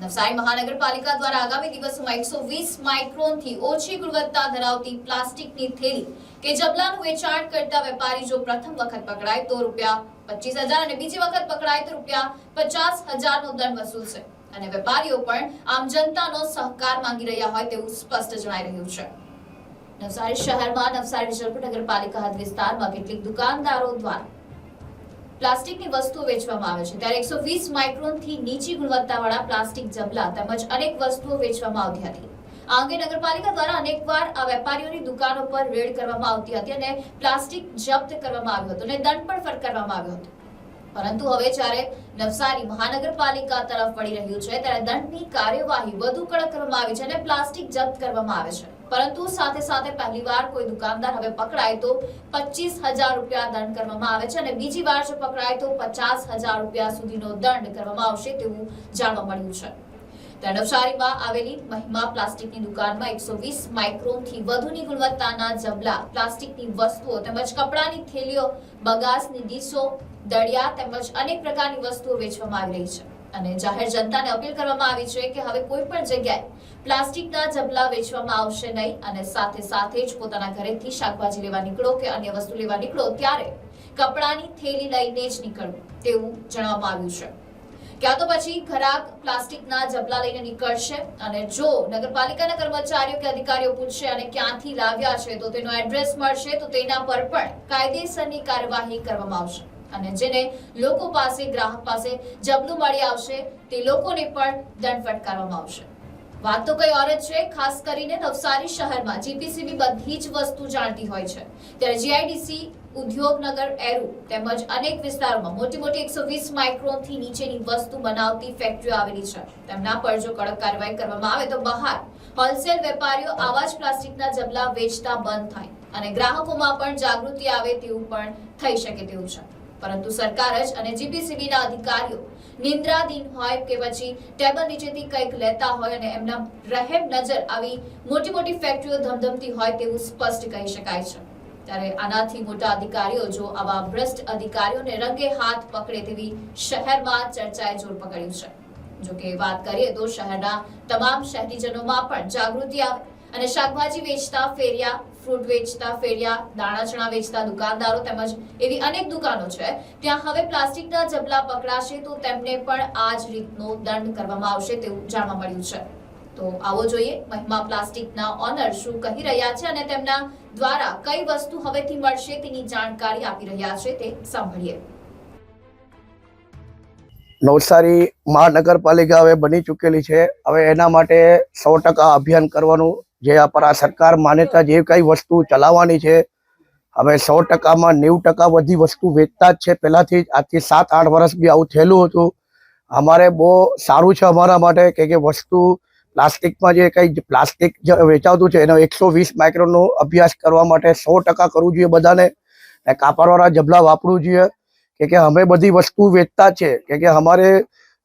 નવસારી મહાનગરપાલિકા દ્વારા આગામી દિવસોમાં એકસો વીસ માઇક્રોનથી ઓછી ગુણવત્તા ધરાવતી પ્લાસ્ટિકની થેલી કે જબલાનું વેચાણ કરતા વેપારી જો પ્રથમ વખત પકડાય તો રૂપિયા પચીસ હજાર અને બીજી વખત પકડાય તો રૂપિયા પચાસ હજારનો દંડ વસૂલશે અને વેપારીઓ પણ આમ જનતાનો સહકાર માંગી રહ્યા હોય તેવું સ્પષ્ટ જણાઈ રહ્યું છે. નવસારી શહેરમાં નવસારી વિજલપુર નગરપાલિકા હદ વિસ્તારમાં કેટલીક દુકાનદારો દ્વારા પ્લાસ્ટિકની વસ્તુઓ વેચવામાં આવે છે. ત્યારે એકસો વીસ માઇક્રોનથી નીચી ગુણવત્તાવાળા પ્લાસ્ટિક જબલા તેમજ અનેક વસ્તુઓ વેચવામાં આવતી હતી. આ અંગે નગરપાલિકા દ્વારા અનેકવાર આ વેપારીઓની દુકાનો પર રેડ કરવામાં આવતી હતી અને પ્લાસ્ટિક જપ્ત કરવામાં આવ્યું હતું અને દંડ પણ ફટકારવામાં આવ્યો હતો. પરંતુ હવે જ્યારે નવસારી મહાનગરપાલિકા તરફ વળી રહ્યું છે, ત્યારે દંડની કાર્યવાહી વધુ કડક કરવામાં આવી છે અને પ્લાસ્ટિક જપ્ત કરવામાં આવે છે. પરંતુ સાથે સાથે પહેલીવાર કોઈ દુકાનદાર હવે પકડાય તો પચીસ હજાર રૂપિયા દંડ કરવામાં આવે છે અને બીજી વાર જો પકડાય તો પચાસ હજાર રૂપિયા સુધીનો દંડ કરવામાં આવશે તેવું જાણવા મળ્યું છે. નવસારીમાં આવેલી મહિમા પ્લાસ્ટિકની દુકાનમાં એકસો વીસ માઇક્રોનથી વધુની ગુણવત્તાના જબલા, પ્લાસ્ટિકની વસ્તુઓ તેમજ કપડાની થેલીઓ, બગાસની ડીશો, દળિયા તેમજ અનેક પ્રકારની વસ્તુઓ વેચવામાં આવી રહી છે. અને જાહેર જનતાને અપીલ કરવામાં આવી છે કે હવે કોઈ પણ જગ્યાએ પ્લાસ્ટિકના જબલા વેચવામાં આવશે નહીં અને સાથે સાથે જ પોતાના ઘરેથી શાકભાજી લેવા નીકળો કે અન્ય વસ્તુ લેવા નીકળો, ત્યારે કપડાની થેલી લઈને જ નીકળવું, તેવું જણાવવામાં આવ્યું છે. ક્યાં તો પછી ખરાક પ્લાસ્ટિકના જબલા લઈને નીકળશે અને જો નગરપાલિકાના કર્મચારીઓ કે અધિકારીઓ પૂછશે અને ક્યાંથી લાવ્યા છે તો તેનો એડ્રેસ મળશે, તો તેના પર પણ કાયદેસરની કાર્યવાહી કરવામાં આવશે. અને જેને લોકો પાસે, ગ્રાહક પાસે જબલું મળી આવશે, તે લોકોને પણ દંડ ફટકારવામાં આવશે. વાત તો કઈ ઓર જ છે, ખાસ કરીને નવસારી શહેરમાં જીપીસીબી બધી જ વસ્તુ જાણતી હોય છે. ત્યારે જીઆઈડીસી, ઉદ્યોગનગર, એરુ તેમજ અનેક વિસ્તારોમાં મોટી મોટી એકસો વીસ માઇક્રોનથી નીચેની વસ્તુ બનાવતી ફેક્ટરીઓ આવેલી છે. તેમના પર જો કડક કાર્યવાહી કરવામાં આવે તો બહાર હોલસેલ વેપારીઓ આવા જ પ્લાસ્ટિકના જબલા વેચતા બંધ થાય અને ગ્રાહકોમાં પણ જાગૃતિ આવે તેવું પણ થઈ શકે તેવું છે. પરંતુ સરકાર જ અને જીપીસીબીના અધિકારીઓ નિંદ્રાધીન હોય કે પછી ટેબલ નીચેથી કંઈક લેતા હોય અને એમના રહેમ નજર આવી મોટી મોટી ફેક્ટરીઓ ધમધમતી હોય તેવું સ્પષ્ટ કહી શકાય છે. ત્યારે આનાથી મોટા અધિકારીઓ જો આવા ભ્રષ્ટ અધિકારીઓને રંગે હાથ પકડે તેવી શહેરમાં ચર્ચાએ જોર પકડ્યું છે. જો કે વાત કરીએ તો શહેરના તમામ શહેરીજનોમાં પણ જાગૃતિ આવે અને શાકભાજી વેચતા ફેરિયા ફ્રૂટ વેચતા, ફેરિયા, દાણા ચણા વેચતા દુકાનદારો તેમજ એવી અનેક દુકાનો છે. ત્યાં હવે પ્લાસ્ટિકના જબલા પકડાશે તો તેમને પણ આ જ રીતનો દંડ કરવામાં આવશે તેવું જાણવા મળ્યું છે. તો આવો જોઈએ, મહિમા પ્લાસ્ટિકના ઓનર શું કહી રહ્યા છે અને તેમના દ્વારા કઈ વસ્તુ હવેથી મળશે તેની જાણકારી આપી રહ્યા છે તે સાંભળીએ. નવસારી મહાનગરપાલિકા હવે બની ચૂકેલી છે. હવે એના માટે સો ટકા અભિયાન કરવાનું જે આપણા સરકાર માન્યતા જે કઈ વસ્તુ ચલાવવાની છે, હવે સો ટકામાં નેવું ટકા બધી વસ્તુ વેચતા જ છે. પહેલાથી આજથી સાત આઠ વર્ષ બી આવું થયેલું હતું. અમારે બહુ સારું છે અમારા માટે કે કે વસ્તુ પ્લાસ્ટિકમાં જે કંઈ પ્લાસ્ટિક જે વેચાતું છે, એનો એકસો વીસ માઇક્રોનનો અભ્યાસ કરવા માટે સો ટકા કરવું જોઈએ બધાને. ને કાપડવાળા જબલા વાપરવું જોઈએ. કે કે અમે બધી વસ્તુ વેચતા છે. કે કે અમારે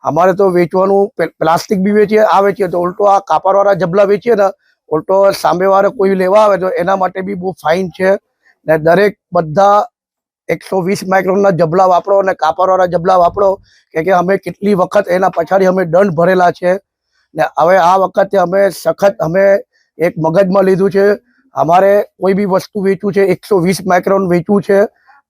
અમારે તો વેચવાનું પ્લાસ્ટિક બી વેચીએ, આ વેચીએ. તો ઉલટો આ કાપડવાળા જબલા વેચીએ ને ઉલટો સામેવાળો કોઈ લેવા આવે તો એના માટે બી બહુ ફાઇન છે. ને દરેક બધા એકસો વીસ માઇક્રોનના જબલા વાપરો અને કાપડવાળા જબલા વાપરો, કે અમે કેટલી વખત એના પછાડી અમે દંડ ભરેલા છે. ને હવે આ વખતે અમે સખત અમે એક મગજમાં લીધું છે. અમારે કોઈ બી વસ્તુ વેચવું છે, એકસો વીસ માઇક્રોન વેચવું છે,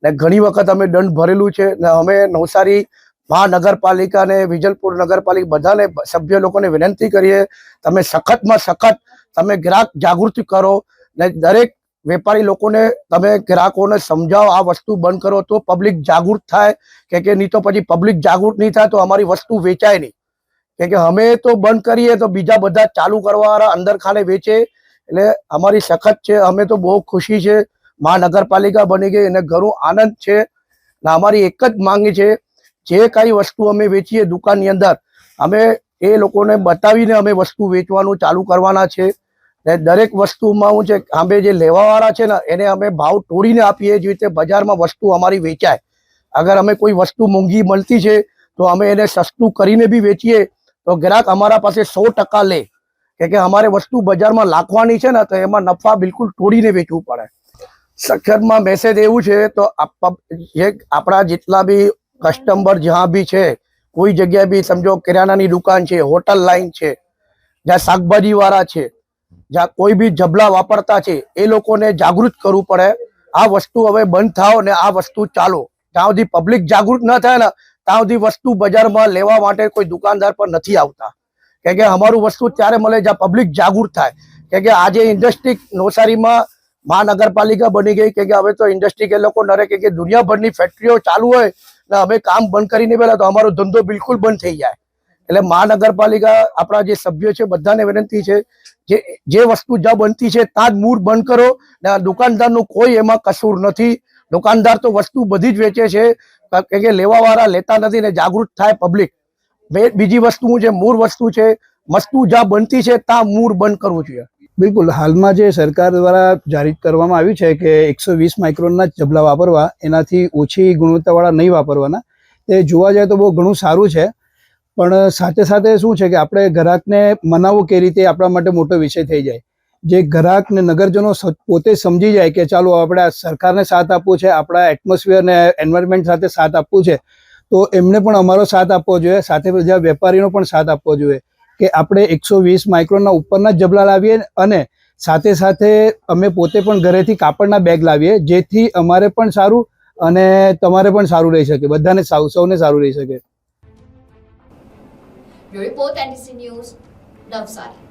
ને ઘણી વખત અમે દંડ ભરેલું છે. ને અમે નવસારી મહાનગરપાલિકા અને વિજલપુર નગરપાલિકા બધાને, સભ્ય લોકોને વિનંતી કરીએ, તમે સખતમાં સખત તમે ગ્રાહક જાગૃતિ કરો ને દરેક વેપારી લોકોને તમે ગ્રાહકોને સમજાવો, આ વસ્તુ બંધ કરો તો પબ્લિક જાગૃત થાય. કે કે નહીં તો પછી પબ્લિક જાગૃત નહીં થાય તો અમારી વસ્તુ વેચાય નહીં. કે કે અમે તો બંધ કરીએ તો બીજા બધા ચાલુ કરવાવાળા અંદર ખાને વેચે. એટલે અમારી સખત છે, અમે તો બહુ ખુશી છે. મહાનગરપાલિકા બની ગઈ અને ઘણો આનંદ છે. ને અમારી એક જ માંગ છે, જે કઈ વસ્તુ અમે વેચીએ દુકાનની અંદર, અમે એ લોકોને બતાવીને અમે વસ્તુ વેચવાનું ચાલુ કરવાના છે. ને દરેક વસ્તુમાં હું છે અમે જે લેવાવાળા છે ને, એને અમે ભાવ તોડીને આપીએ જે રીતે બજારમાં વસ્તુ અમારી વેચાય. અગર અમે કોઈ વસ્તુ મોંઘી મળતી છે, તો અમે એને સસ્તું કરીને બી વેચીએ. તો ગ્રાહક અમારા પાસે સો ટકા લે. કે અમારે વસ્તુ બજારમાં લાખવાની છે ને, તો એમાં નફા બિલકુલ તોડીને વેચવું પડે. સખતમાં મેસેજ એવું છે, તો જે આપણા જેટલા બી કસ્ટમર જ્યાં બી છે, કોઈ જગ્યાએ બી સમજો, કિરાણાની દુકાન છે હોટલ લાઈન છે, જ્યાં શાકભાજી વાળા છે જ્યાં કોઈ બી જબલા વાપરતા છે, એ લોકોને જાગૃત કરવું પડે. આ વસ્તુ હવે બંધ થાવ ને આ વસ્તુ ચાલો. ત્યાં સુધી પબ્લિક જાગૃત ન થાય ને, ત્યાં સુધી વસ્તુ બજારમાં લેવા માટે કોઈ દુકાનદાર પર નથી આવતા. કેમ કે અમારું વસ્તુ ત્યારે મળે જ્યાં પબ્લિક જાગૃત થાય. કેમ કે આજે ઇન્ડસ્ટ્રી નવસારીમાં મહાનગરપાલિકા બની ગઈ. કે હવે તો ઇન્ડસ્ટ્રી કે લોકો નરે કે દુનિયાભરની ફેક્ટરીઓ ચાલુ હોય ને, અમે કામ બંધ કરીને પહેલા તો અમારો ધંધો બિલકુલ બંધ થઈ જાય. એટલે મહાનગરપાલિકા આપણા જે સભ્યો છે, બધાને વિનંતી છે જે જે વસ્તુ જ્યાં બનતી છે ત્યાં જ મૂળ બંધ કરો ને દુકાનદારનું કોઈ એમાં કસૂર નથી. દુકાનદાર તો વસ્તુ બધી જ વેચે છે, કે લેવાવાળા લેતા નથી ને જાગૃત થાય પબ્લિક બીજી વસ્તુ જે મૂળ વસ્તુ છે, વસ્તુ જ્યાં બનતી છે ત્યાં મૂળ બંધ કરવું જોઈએ. બિલકુલ. હાલમાં જે સરકાર દ્વારા જારી કરવામાં આવ્યું છે કે એકસો વીસ માઇક્રોનના જબલા વાપરવા, એનાથી ઓછી ગુણવત્તાવાળા નહીં વાપરવાના. તે જોવા જાય તો બહુ ઘણું સારું છે. પણ સાથે સાથે શું છે કે આપણે ગ્રાહકને મનાવવું કે રીતે આપણા માટે મોટો વિષય થઈ જાય. જે ગ્રાહકને નગરજનો પોતે સમજી જાય કે ચાલો આપણે સરકારને સાથ આપવું છે, આપણા એટમોસ્ફિયર ને એન્વાયરમેન્ટ સાથે સાથ આપવું છે, તો એમને પણ અમારો સાથ આપવો જોઈએ. સાથે બીજા વેપારીનો પણ સાથ આપવો જોઈએ કે આપણે એકસો વીસ માઇક્રોનના ઉપરના જ જબલા લાવીએ અને સાથે સાથે અમે પોતે પણ ઘરેથી કાપડના બેગ લાવીએ, જેથી અમારે પણ સારું અને તમારે પણ સારું રહી શકે. બધાને સાવ, સૌને સારું રહી શકે. Bureau report NDC news Navsari